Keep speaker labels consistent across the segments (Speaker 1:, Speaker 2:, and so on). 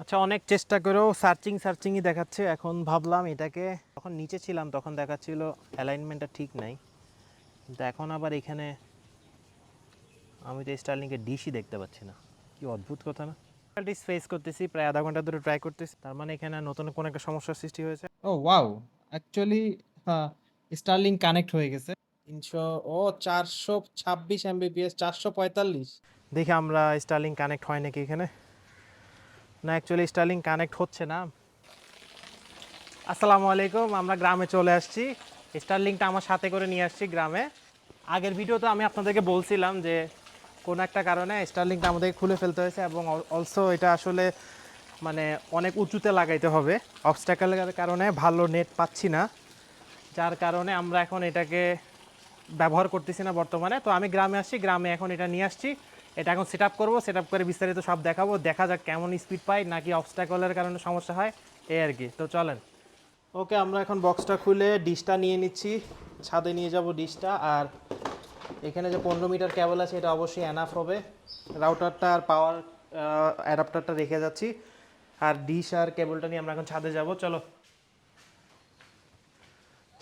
Speaker 1: আচ্ছা অনেক চেষ্টা করেও সার্চিং সার্চিংই দেখাচ্ছে। এখন ভাবলাম এটাকে যখন নিচে ছিলাম তখন দেখাচ্ছিল অ্যালাইনমেন্টটা ঠিক নাই। কিন্তু এখন আবার এখানে আমি তো স্টার্লিংকে ডিশই দেখতে পাচ্ছি না। কি অদ্ভুত কথা না? ফেস করতেছি প্রায় আধা ঘণ্টা ধরে ট্রাই করতেছি। তার মানে এখানে নতুন কোনো একটা সমস্যার সৃষ্টি হয়েছে।
Speaker 2: ও ওয়াও অ্যাকচুয়ালি স্টারলিং কানেক্ট হয়ে গেছে। তিনশো ও চারশো ছাব্বিশ এমবিপিএস চারশো পঁয়তাল্লিশ।
Speaker 1: দেখি আমরা স্টার্লিং কানেক্ট হয় নাকি এখানে। না অ্যাকচুয়ালি স্টার্লিং কানেক্ট হচ্ছে না। আসসালামু আলাইকুম, আমরা গ্রামে চলে আসছি। স্টারলিংটা আমার সাথে করে নিয়ে আসছি গ্রামে। আগের ভিডিওতে আমি আপনাদেরকে বলছিলাম যে, কোনো একটা কারণে স্টারলিংটা আমাদেরকে খুলে ফেলতে হয়েছে এবং অলসো এটা আসলে মানে অনেক উঁচুতে লাগাইতে হবে। অবস্ট্যাকেলের কারণে ভালো নেট পাচ্ছি না। যার কারণে আমরা এখন এটাকে ব্যবহার করতেছি না বর্তমানে। তো আমি গ্রামে আসছি, গ্রামে এখন এটা নিয়ে আসছি। এটা এখন সেট আপ করব সেট আপ করে বিস্তারিত সব দেখাবো, দেখা যাক কেমন স্পিড পাই নাকি অবস্ট্যাকলের কারণে সমস্যা হয়, এই আর কি। তো চলেন। ওকে আমরা এখন বক্সটা খুলে ডিশটা নিয়ে নিচ্ছি। ছাদে নিয়ে যাব ডিশটা, আর এখানে যে পনেরো মিটার কেবল আছে, এটা অবশ্যই অ্যানাফ হবে। রাউটারটা আর পাওয়ার অ্যাডাপ্টারটা রেখে যাচ্ছি। আর ডিশ আর কেবলটা নিয়ে আমরা এখন ছাদে যাব, চলো।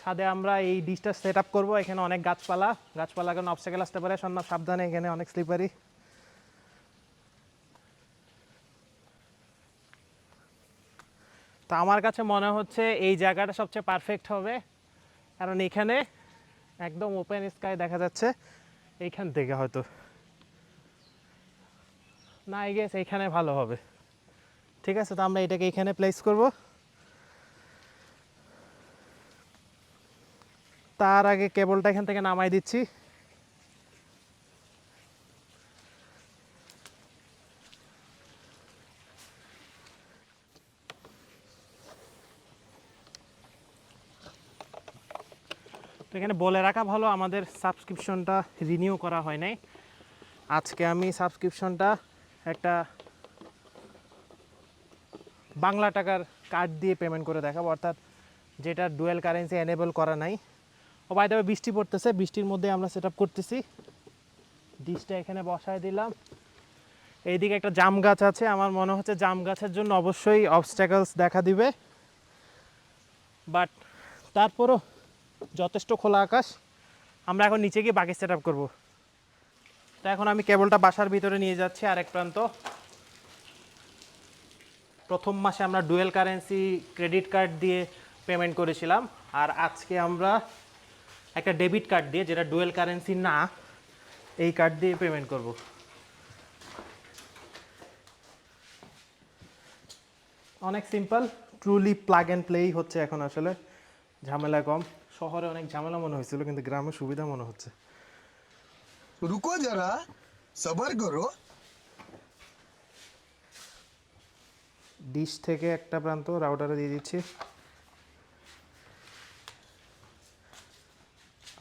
Speaker 1: ছাদে আমরা এই ডিশটা সেট আপ করব। এখানে অনেক গাছপালা গাছপালা কারণ অবস্টাকেল আসতে পারে সন্ধ্যা সাবধানে এখানে অনেক স্লিপারি তো আমার কাছে মনে হচ্ছে এই জায়গাটা সবচেয়ে পারফেক্ট হবে। কারণ এখানে একদম ওপেন স্কাই দেখা যাচ্ছে। এইখান থেকে হয়তো। না আই গেস এইখানে ভালো হবে। ঠিক আছে, তো আমরা এটাকে এখানে প্লেস করব। তার আগে কেবলটা এখান থেকে নামাই দিচ্ছি। এখানে বলে রাখা ভালো, আমাদের সাবস্ক্রিপশনটা রিনিউ করা হয় নাই। আজকে আমি সাবস্ক্রিপশনটা একটা বাংলা টাকার কার্ড দিয়ে পেমেন্ট করে দেখাবো, অর্থাৎ যেটা ডুয়েল কারেন্সি এনেবল করা নাই। ও বাই দেবে বৃষ্টি পড়তেছে, বৃষ্টির মধ্যে আমরা সেট করতেছি। ডিশটা এখানে বসায় দিলাম। এইদিকে একটা জাম গাছ আছে, আমার মনে হচ্ছে জাম গাছের জন্য অবশ্যই অবস্ট্যাকলস দেখা দিবে। বাট তারপরও যথেষ্ট খোলা আকাশ। আমরা এখন নিচে গিয়ে বাকি সেট আপ করব। তো এখন আমি কেবলটা বাসার ভিতরে নিয়ে যাচ্ছি আরেক প্রান্ত। প্রথম মাসে আমরা ডুয়েল কারেন্সি ক্রেডিট কার্ড দিয়ে পেমেন্ট করেছিলাম। আর আজকে আমরা একটা ডেবিট কার্ড দিয়ে, যেটা ডুয়েল কারেন্সি না, এই কার্ড দিয়ে পেমেন্ট করব। অনেক সিম্পল ট্রুলি প্লাগ অ্যান্ড প্লেই হচ্ছে এখন আসলে। ঝামেলা কম। শহরে অনেক ঝামেলা মনে হয়েছিল কিন্তু গ্রামে সুবিধা মনে হচ্ছে।
Speaker 3: রুকো যারা সবার করো।
Speaker 1: ডিশ থেকে একটা প্রান্ত রাউটারে দিয়ে দিচ্ছি।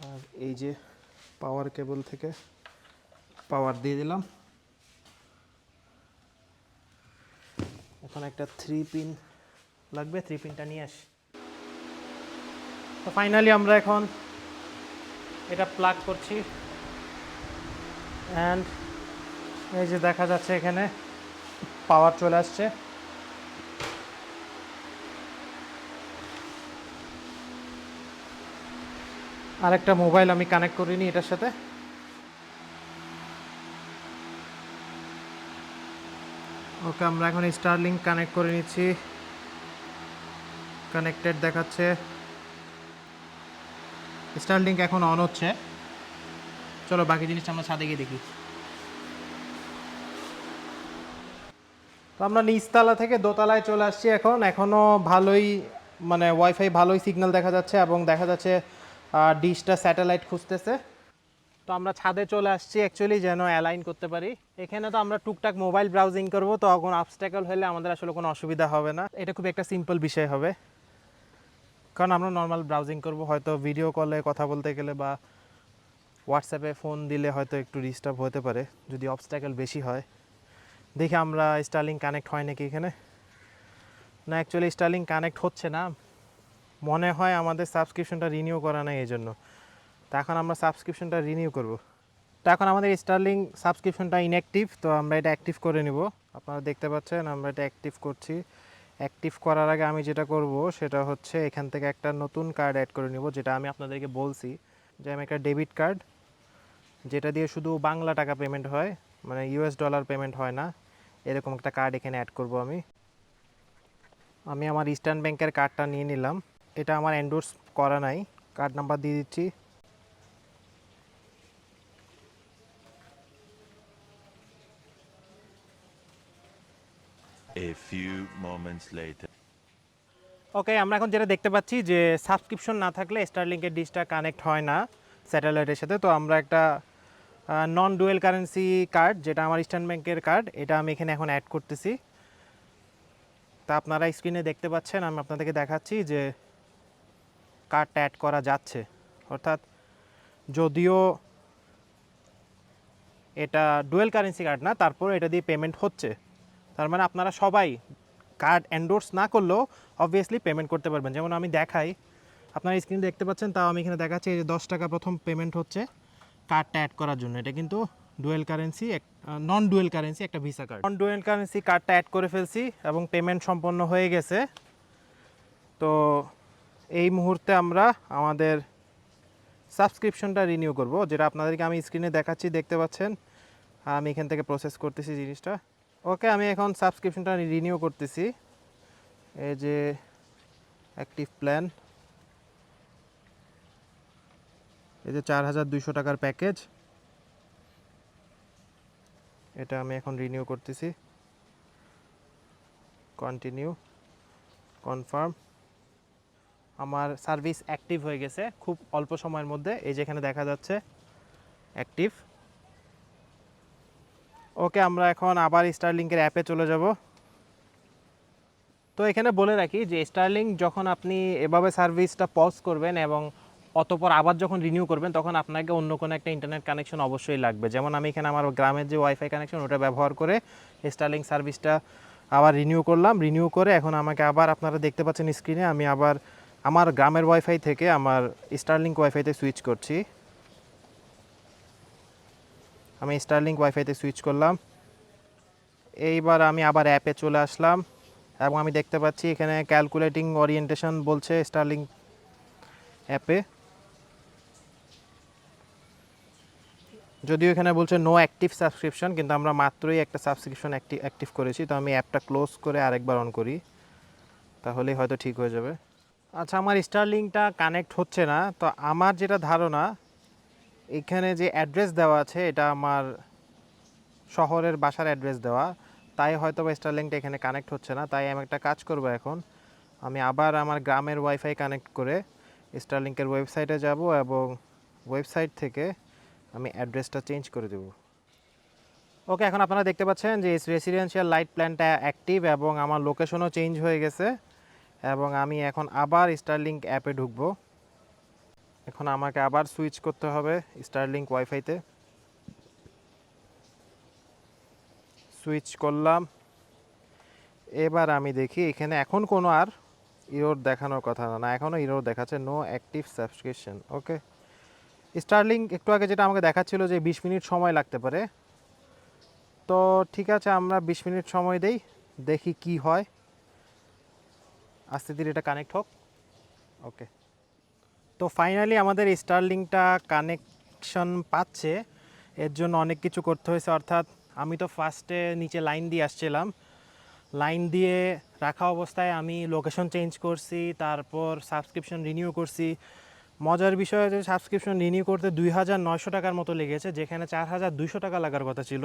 Speaker 1: আর এই যে পাওয়ার কেবল থেকে পাওয়ার দিয়ে দিলাম। এখন একটা থ্রি পিন লাগবে থ্রি পিনটা নিয়ে আস তো ফাইনালি আমরা এখন এটা প্লাগ করছি। অ্যান্ড এই যে দেখা যাচ্ছে এখানে পাওয়ার চলে আসছে। আরেকটা মোবাইল আমি কানেক্ট করিনি এটার সাথে। ওকে, আমরা এখন স্টারলিং কানেক্ট করে নিচ্ছি। কানেক্টেড দেখাচ্ছে। স্টারলিংক এখন অন হচ্ছে। চলো বাকি জিনিসটা আমরা ছাদে গিয়ে দেখি। তো আমরা নিচতলা থেকে দোতলায় চলে আসছি এখন। এখনও ভালোই মানে ওয়াইফাই ভালোই সিগন্যাল দেখা যাচ্ছে এবং দেখা যাচ্ছে ডিশটা স্যাটেলাইট খুঁজতেছে। তো আমরা ছাদে চলে আসছি অ্যাকচুয়ালি যেন অ্যালাইন করতে পারি। এখানে তো আমরা টুকটাক মোবাইল ব্রাউজিং করব তখন আবস্ট্যাকল হলে আমাদের আসলে কোনো অসুবিধা হবে না। এটা খুব একটা সিম্পল বিষয় হবে। কারণ আমরা নর্মাল ব্রাউজিং করব, হয়তো ভিডিও কলে কথা বলতে গেলে বা হোয়াটসঅ্যাপে ফোন দিলে হয়তো একটু ডিস্টার্ব হতে পারে, যদি অবস্ট্যাকল বেশি হয়। দেখি আমরা স্টার্লিং কানেক্ট হয় নাকি এখানে। না অ্যাকচুয়ালি স্টার্লিং কানেক্ট হচ্ছে না। মনে হয় আমাদের সাবস্ক্রিপশনটা রিনিউ করা নাই এই জন্য তা এখন আমরা সাবস্ক্রিপশনটা রিনিউ করব। তো এখন আমাদের স্টার্লিং সাবস্ক্রিপশনটা ইনঅ্যাক্টিভ তো আমরা এটা অ্যাক্টিভ করে নিব। আপনারা দেখতে পাচ্ছেন, আমরা এটা অ্যাক্টিভ করছি। অ্যাক্টিভ করার আগে আমি যেটা করব, সেটা হচ্ছে এখান থেকে একটা নতুন কার্ড অ্যাড করে নিব, যেটা আমি আপনাদেরকে বলছি যে আমি একটা ডেবিট কার্ড যেটা দিয়ে শুধু বাংলা টাকা পেমেন্ট হয় মানে ইউএস ডলার পেমেন্ট হয় না, এরকম একটা কার্ড এখানে অ্যাড করব আমি। আমি আমার ইস্টার্ন ব্যাংকের কার্ডটা নিয়ে নিলাম, এটা আমার এন্ডোর্স করা নাই কার্ড নাম্বার দিয়ে দিচ্ছি।
Speaker 4: A few moments later.
Speaker 1: ওকে আমরা এখন যেটা দেখতে পাচ্ছি যে সাবস্ক্রিপশন না থাকলে স্টারলিংকের ডিশটা কানেক্ট হয় না স্যাটেলাইটের সাথে। তো আমরা একটা নন ডুয়েল কারেন্সি কার্ড যেটা আমার ইস্টার্ন ব্যাংকের কার্ড এটা আমি এখানে এখন অ্যাড করতেছি। তা আপনারা স্ক্রিনে দেখতে পাচ্ছেন, আমি আপনাদেরকে দেখাচ্ছি যে কার্ডটা অ্যাড করা যাচ্ছে। অর্থাৎ যদিও এটা ডুয়েল কারেন্সি কার্ড না তারপর এটা দিয়ে পেমেন্ট হচ্ছে। তার মানে আপনারা সবাই কার্ড এন্ডোর্স না করলেও অবভিয়াসলি পেমেন্ট করতে পারবেন। যেমন আমি দেখাই, আপনারা স্ক্রিন দেখতে পাচ্ছেন, তাও আমি এখানে দেখাচ্ছি, এই যে দশ টাকা প্রথম পেমেন্ট হচ্ছে কার্ডটা অ্যাড করার জন্য। এটা কিন্তু ডুয়েল কারেন্সি এক নন ডুয়েল কারেন্সি একটা visa card non dual currency কার্ডটা অ্যাড করে ফেলছি এবং পেমেন্ট সম্পন্ন হয়ে গেছে। তো এই মুহূর্তে আমরা আমাদের সাবস্ক্রিপশনটা রিনিউ করব, যেটা আপনাদেরকে আমি স্ক্রিনে দেখাচ্ছি, দেখতে পাচ্ছেন। আর আমি এখান থেকে প্রসেস করতেছি জিনিসটা। ওকে আমি এখন সাবস্ক্রিপশনটা রিনিউ করতেছি। এই যে অ্যাক্টিভ প্ল্যান এই যে চার হাজার দুইশো টাকার প্যাকেজ এটা আমি এখন রিনিউ করতেছি। কন্টিনিউ কনফার্ম আমার সার্ভিস অ্যাক্টিভ হয়ে গেছে, খুব অল্প সময়ের মধ্যে। এই যেখানে দেখা যাচ্ছে অ্যাক্টিভ ওকে, আমরা এখন আবার স্টারলিংকের অ্যাপে চলে যাব। তো এখানে বলে রাখি যে স্টারলিং যখন আপনি এভাবে সার্ভিসটা পজ করবেন এবং অতপর আবার যখন রিনিউ করবেন, তখন আপনাকে অন্য কোনো একটা ইন্টারনেট কানেকশন অবশ্যই লাগবে। যেমন আমি এখানে আমার গ্রামের যে ওয়াইফাই কানেকশন ওটা ব্যবহার করে স্টারলিং সার্ভিসটা আবার রিনিউ করলাম। রিনিউ করে এখন আমাকে আবার আপনারা দেখতে পাচ্ছেন স্ক্রিনে আমি আবার আমার গ্রামের ওয়াইফাই থেকে আমার স্টারলিংক ওয়াইফাইতে সুইচ করছি। আমি স্টারলিংক ওয়াইফাইতে সুইচ করলাম। এইবার আমি আবার অ্যাপে চলে আসলাম এবং আমি দেখতে পাচ্ছি এখানে ক্যালকুলেটিং ওরিয়েন্টেশন বলছে স্টারলিং অ্যাপে যদিও এখানে বলছে নো অ্যাক্টিভ সাবস্ক্রিপশন কিন্তু আমরা মাত্রই একটা সাবস্ক্রিপশন অ্যাক্টিভ অ্যাক্টিভ করেছি। তো আমি অ্যাপটা ক্লোজ করে আরেকবার অন করি তাহলেই হয়তো ঠিক হয়ে যাবে। আচ্ছা আমার স্টারলিংটা কানেক্ট হচ্ছে না। তো আমার যেটা ধারণা এখানে যে অ্যাড্রেস দেওয়া আছে, এটা আমার শহরের বাসার অ্যাড্রেস দেওয়া। তাই হয়তো বা স্টারলিংটা এখানে কানেক্ট হচ্ছে না। তাই আমি একটা কাজ করব এখন। আমি আবার আমার গ্রামের ওয়াইফাই কানেক্ট করে স্টারলিংকের ওয়েবসাইটে যাব এবং ওয়েবসাইট থেকে আমি অ্যাড্রেসটা চেঞ্জ করে দেব। ওকে এখন আপনারা দেখতে পাচ্ছেন যে রেসিডেন্সিয়াল লাইট প্ল্যানটা অ্যাক্টিভ এবং আমার লোকেশনও চেঞ্জ হয়ে গেছে। এবং আমি এখন আবার স্টারলিংক অ্যাপে ঢুকবো। এখন আমাকে আবার সুইচ করতে হবে স্টারলিংক ওয়াইফাইতে সুইচ করলাম। এবার আমি দেখি, এখানে এখন কোনো আর ইরোর দেখানোর কথা না এখনও ইরোর দেখাচ্ছে no active subscription okay Starlink একটু আগে যেটা আমাকে দেখাচ্ছিল যে বিশ মিনিট সময় লাগতে পারে। তো ঠিক আছে, আমরা বিশ মিনিট সময় দেই, দেখি কি হয়। আস্তে ধীরে এটা কানেক্ট হোক ওকে তো ফাইনালি আমাদের স্টারলিংটা কানেকশন পাচ্ছে। এর জন্য অনেক কিছু করতে হয়েছে। অর্থাৎ আমি তো ফার্স্টে নিচে লাইন দিয়ে আসছিলাম। লাইন দিয়ে রাখা অবস্থায় আমি লোকেশন চেঞ্জ করছি, তারপর সাবস্ক্রিপশন রিনিউ করছি। মজার বিষয় হচ্ছে সাবস্ক্রিপশন রিনিউ করতে দুই হাজার নয়শো টাকার মতো লেগেছে, যেখানে চার হাজার দুইশো টাকা লাগার কথা ছিল।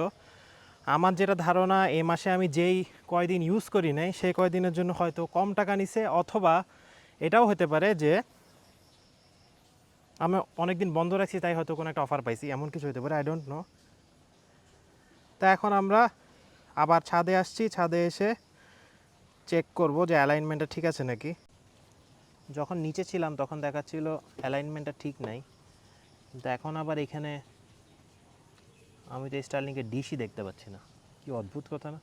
Speaker 1: আমার যেটা ধারণা, এ মাসে আমি যেই কয়দিন ইউজ করি নাই, সেই কয়দিনের জন্য হয়তো কম টাকা নিছে, অথবা এটাও হতে পারে যে আমি অনেকদিন বন্ধ রাখছি, তাই হয়তো কোনো একটা অফার পাইছি। এমন কিছু হতে পারে আই ডোন্ট নো তা এখন আমরা আবার ছাদে আসছি, ছাদে এসে চেক করব যে অ্যালাইনমেন্টটা ঠিক আছে নাকি। যখন নিচে ছিলাম, তখন দেখাচ্ছিল অ্যালাইনমেন্টটা ঠিক নাই। কিন্তু এখন আবার এখানে আমি তো স্টারলিংকে ডিশই দেখতে পাচ্ছি না। কি অদ্ভুত কথা না?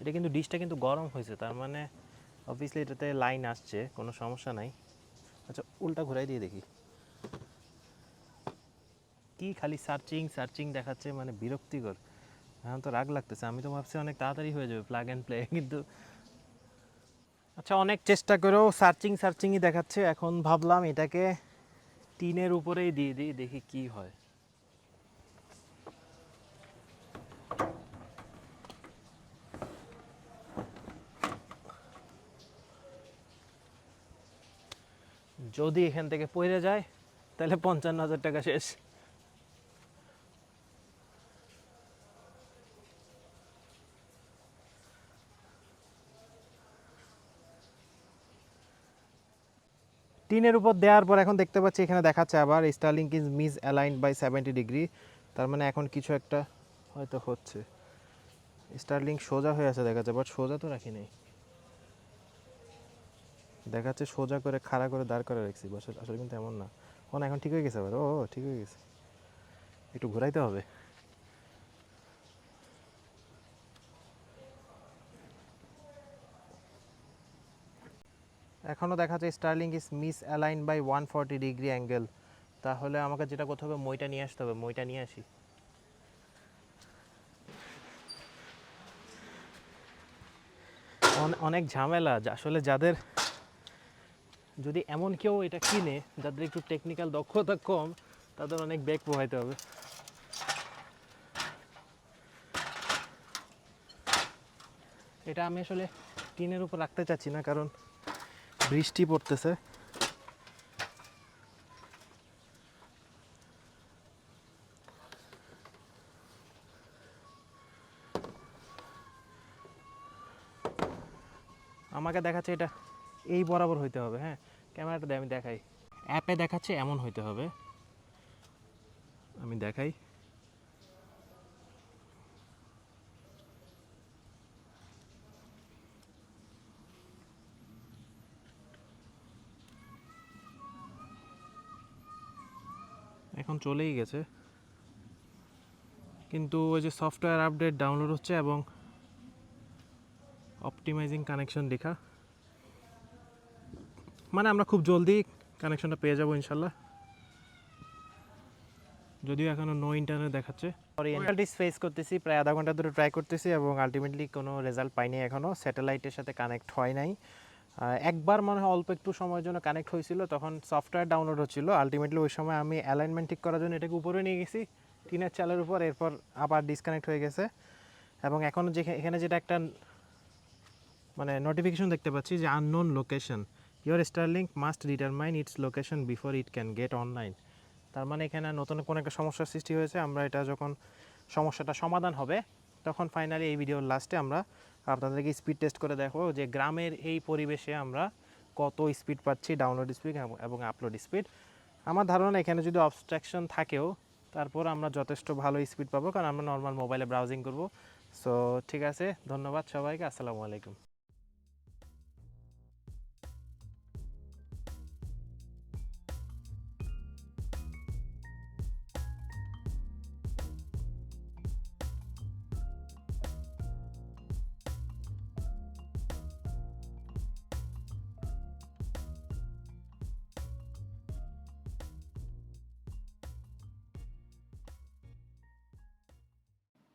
Speaker 1: এটা কিন্তু ডিশটা কিন্তু গরম হয়েছে, তার মানে অবভিয়াসলি এটাতে লাইন আসছে, কোনো সমস্যা নাই। আচ্ছা উল্টা ঘুরাই দিয়ে দেখি। কি খালি সার্চিং সার্চিং দেখাচ্ছে মানে বিরক্তিকর। এখন তো রাগ লাগতেছে, আমি তো ভাবছি অনেক তাড়াতাড়ি হয়ে যাবে প্লাগ অ্যান্ড প্লে কিন্তু আচ্ছা অনেক চেষ্টা করেও সার্চিং, সার্চিংই দেখাচ্ছে। এখন ভাবলাম এটাকে টিনের উপরেই দিয়ে দিই, দেখি কি হয়। যদি এখান থেকে পড়ে যায়, তাহলে পঞ্চান্ন হাজার টাকা শেষ। টিনের উপর দেওয়ার পর এখন দেখতে পাচ্ছি এখানে দেখাচ্ছে আবার Starlink is misaligned by seventy degree তার মানে এখন কিছু একটা হয়তো হচ্ছে। স্টার্লিং সোজা হয়ে আছে দেখাচ্ছে বাট সোজা তো রাখি নেই। দেখাচ্ছে সোজা করে খাড়া করে দাঁড় করে রাখছি। বাস, আসলে কিন্তু এমন না। ও না, এখন ঠিক হয়ে গেছে আবার। ও ঠিক হয়ে গেছে। একটু ঘোরাইতে হবে। এখনও দেখাচ্ছে Starlink is misalign by one forty degree angle তাহলে আমাকে যেটা করতে হবে, মইটা নিয়ে আসতে হবে। মইটা নিয়ে আসি। অনে- অনেক ঝামেলা। আসলে যাদের যদি এমন কেউ এটা কিনে, যাদের একটু টেকনিক্যাল দক্ষতা কম, তাদের অনেক বেগ পোহাইতে হবে। এটা আমি আসলে টিনের উপর রাখতে চাচ্ছি না, কারণ বৃষ্টি পড়তেছে। আমাকে দেখাচ্ছে এটা এই বরাবর হইতে হবে হ্যাঁ? ক্যামেরাটা আমি দেখাই। অ্যাপে দেখাচ্ছে, এমন হইতে হবে। আমি দেখাই। এখন চলেই গেছে। কিন্তু ওই যে সফটওয়্যার আপডেট ডাউনলোড হচ্ছে এবং অপটিমাইজিং কানেকশন লেখা। মানে আমরা খুব জলদি কানেকশনটা পেয়ে যাব ইনশাল্লাহ। যদিও এখনও নো ইন্টারনেট দেখাচ্ছে। অরিয়েন্টালটিস ফেস করতেছি প্রায় আধা ঘণ্টা ধরে ট্রাই করতেছি এবং আলটিমেটলি কোনো রেজাল্ট পাইনি এখনও স্যাটেলাইটের সাথে কানেক্ট হয় নাই। একবার মনে হয় অল্প একটু সময়ের জন্য কানেক্ট হয়েছিল তখন সফটওয়্যার ডাউনলোড হচ্ছিল। আলটিমেটলি ওই সময় আমি অ্যালাইনমেন্ট ঠিক করার জন্য এটাকে উপরে নিয়ে গেছি টিনের চালের উপর এরপর আবার ডিসকানেক্ট হয়ে গেছে। এবং এখন যে এখানে যেটা একটা মানে নোটিফিকেশন দেখতে পাচ্ছি যে unknown location your Starlink must determine its location before it can get online তার মানে এখানে নতুন কোনো একটা সমস্যার সৃষ্টি হয়েছে, আমরা এটা যখন সমস্যাটা সমাধান হবে, তখন ফাইনালি এই ভিডিওর লাস্টে আমরা আপনাদেরকে স্পিড টেস্ট করে দেখো যে গ্রামের এই পরিবেশে আমরা কত স্পিড পাচ্ছি ডাউনলোড স্পিড এবং আপলোড স্পিড আমার ধারণা এখানে যদি অবস্ট্রাকশন থাকেও, তারপর আমরা যথেষ্ট ভালো স্পিড পাবো, কারণ আমরা নর্মাল মোবাইলে ব্রাউজিং করব। সো ঠিক আছে, ধন্যবাদ সবাইকে, আসসালামু আলাইকুম।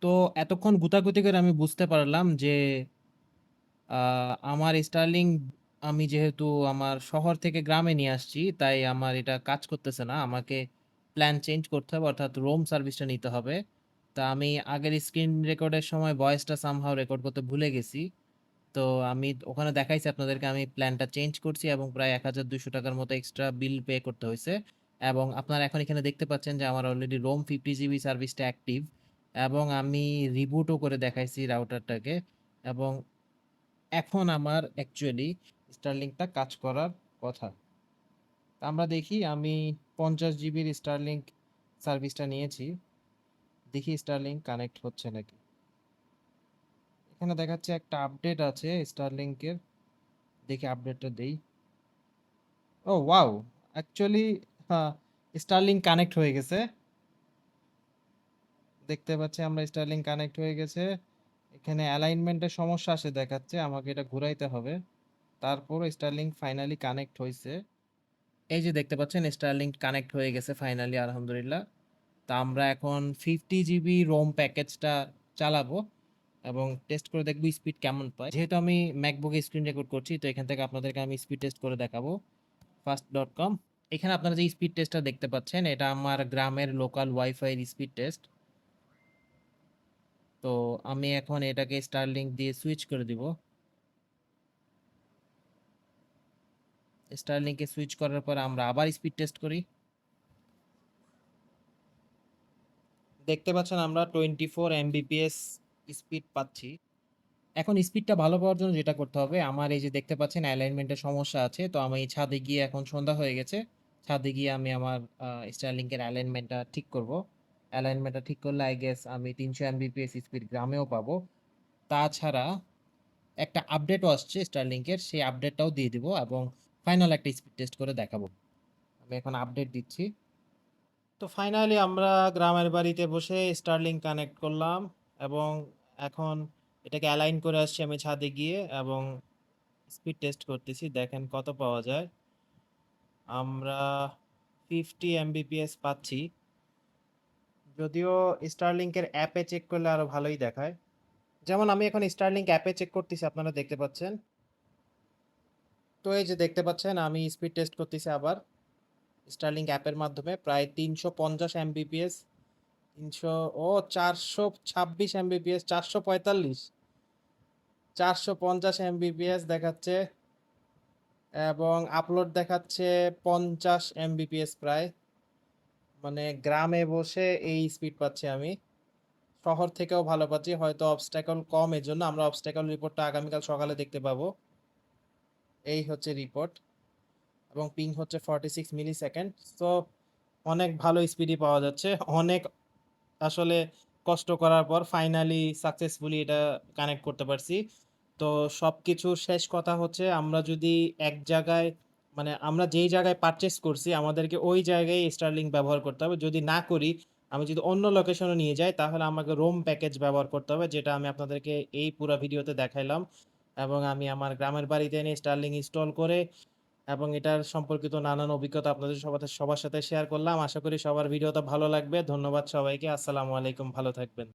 Speaker 2: তো এতক্ষণ গুতাগুতি করে আমি বুঝতে পারলাম যে আমার স্টার্লিং আমি যেহেতু আমার শহর থেকে গ্রামে নিয়ে আসছি, তাই আমার এটা কাজ করতেছে না। আমাকে প্ল্যান চেঞ্জ করতে হবে, অর্থাৎ রোম সার্ভিসটা নিতে হবে। তা আমি আগের স্ক্রিন রেকর্ডের সময় ভয়েসটা সামহাও রেকর্ড করতে ভুলে গেছি। তো আমি ওখানে দেখাইছি আপনাদেরকে, আমি প্ল্যানটা চেঞ্জ করছি এবং প্রায় এক হাজার দুশো টাকার মতো এক্সট্রা বিল পে করতে হয়েছে। এবং আপনারা এখন এখানে দেখতে পাচ্ছেন যে, আমার অলরেডি রোম ফিফটি জিবি সার্ভিসটা অ্যাক্টিভ এবং আমি রিবুটও করে দেখাইছি রাউটারটাকে এবং এখন আমার অ্যাকচুয়ালি স্টারলিংকটা কাজ করার কথা। তা আমরা দেখি, আমি পঞ্চাশ জিবির স্টারলিংক সার্ভিসটা নিয়েছি, দেখি স্টারলিংক কানেক্ট হচ্ছে নাকি। এখানে দেখাচ্ছে একটা আপডেট আছে স্টারলিংকের দেখি আপডেটটা দেই। ও ওয়াও অ্যাকচুয়ালি হ্যাঁ স্টারলিংক কানেক্ট হয়ে গেছে। দেখতে পাচ্ছি আমরা স্টারলিং কানেক্ট হয়ে গেছে। এখানে অ্যালাইনমেন্টের সমস্যা আসে দেখাচ্ছে, আমাকে এটা ঘুরাইতে হবে। তারপর স্টারলিং ফাইনালি কানেক্ট হয়েছে এই যে দেখতে পাচ্ছেন স্টারলিং কানেক্ট হয়ে গেছে ফাইনালি আলহামদুলিল্লাহ।
Speaker 1: তা আমরা এখন ফিফটি জিবি রোম প্যাকেজটা চালাবো এবং টেস্ট করে দেখব স্পিড কেমন পায়। যেহেতু আমি ম্যাকবুকে স্ক্রিন রেকর্ড করছি, তো এখান থেকে আপনাদেরকে আমি স্পিড টেস্ট করে দেখাবো। ফার্স্ট ডট কম এখানে আপনারা যে স্পিড টেস্টটা দেখতে পাচ্ছেন, এটা আমার গ্রামের লোকাল ওয়াইফাইয়ের স্পিড টেস্ট তো আমি এখন এটাকে স্টারলিংক দিয়ে সুইচ করে দিব। স্টারলিংকে সুইচ করার পর আমরা আবার স্পিড টেস্ট করি। দেখতে পাচ্ছেন আমরা টোয়েন্টি ফোর এমবিপিএস স্পিড পাচ্ছি। এখন স্পিডটা ভালো পাওয়ার জন্য যেটা করতে হবে, আমার এই যে দেখতে পাচ্ছেন অ্যালাইনমেন্টের সমস্যা আছে, তো আমি ছাদে গিয়ে এখন সন্ধ্যা হয়ে গেছে, ছাদে গিয়ে আমি আমার স্টারলিংকের অ্যালাইনমেন্টটা ঠিক করব। অ্যালাইনমেন্টটা ঠিক করলে আই গেস আমি তিনশো এমবিপিএস স্পিড গ্রামেও পাবো। তাছাড়া একটা আপডেটও আসছে স্টারলিংকের সেই আপডেটটাও দিয়ে দিব এবং ফাইনাল একটা স্পিড টেস্ট করে দেখাবো। আমি এখন আপডেট দিচ্ছি। তো ফাইনালি আমরা গ্রামের বাড়িতে বসে স্টারলিং কানেক্ট করলাম এবং এখন এটাকে অ্যালাইন করে আসছি আমি ছাদে গিয়ে এবং স্পিড টেস্ট করতেছি। দেখেন কত পাওয়া যায়। আমরা ফিফটি এমবিপিএস পাচ্ছি। যদিও স্টারলিংকের অ্যাপে চেক করলে আরও ভালোই দেখায়। যেমন আমি এখন স্টারলিংক অ্যাপে চেক করতেছি, আপনারা দেখতে পাচ্ছেন। তো এই যে দেখতে পাচ্ছেন, আমি স্পিড টেস্ট করতেছি আবার। স্টারলিংক অ্যাপের মাধ্যমে প্রায় তিনশো পঞ্চাশ এমবিপিএস তিনশো, ও, চারশো ছাব্বিশ এমবিপিএস চারশো পঁয়তাল্লিশ, চারশো পঞ্চাশ এমবিপিএস দেখাচ্ছে, এবং আপলোড দেখাচ্ছে পঞ্চাশ এমবিপিএস প্রায়। মানে গ্রামে বসে এই স্পিড পাচ্ছি আমি। শহর থেকেও ভালো পাচ্ছি, হয়তো অবস্ট্যাকল কম এর জন্য আমরা অবস্ট্যাকল রিপোর্টটা আগামীকাল সকালে দেখতে পাবো। এই হচ্ছে রিপোর্ট এবং পিং হচ্ছে ফর্টি সিক্স মিলি সেকেন্ড তো অনেক ভালো স্পিডই পাওয়া যাচ্ছে। অনেক আসলে কষ্ট করার পর ফাইনালি সাকসেসফুলি এটা কানেক্ট করতে পারছি। তো সব কিছু শেষ কথা হচ্ছে, আমরা যদি এক জায়গায় মানে আমরা যেই জায়গায় পারচেস করছি, আমাদেরকে ওই জায়গায় স্টারলিংক ব্যবহার করতে হবে। যদি না করি, আমি যদি অন্য লোকেশনে নিয়ে যাই, তাহলে আমাকে রোম প্যাকেজ ব্যবহার করতে হবে, যেটা আমি আপনাদেরকে এই পুরো ভিডিওতে দেখাইলাম। এবং আমি আমার গ্রামের বাড়িতে এনে স্টারলিং ইনস্টল করে এবং এটার সম্পর্কিত নানান অভিজ্ঞতা আপনাদের সবার সবার সাথে শেয়ার করলাম। আশা করি সবার ভিডিওটা ভালো লাগবে। ধন্যবাদ সবাইকে। আসসালামু আলাইকুম। ভালো থাকবেন।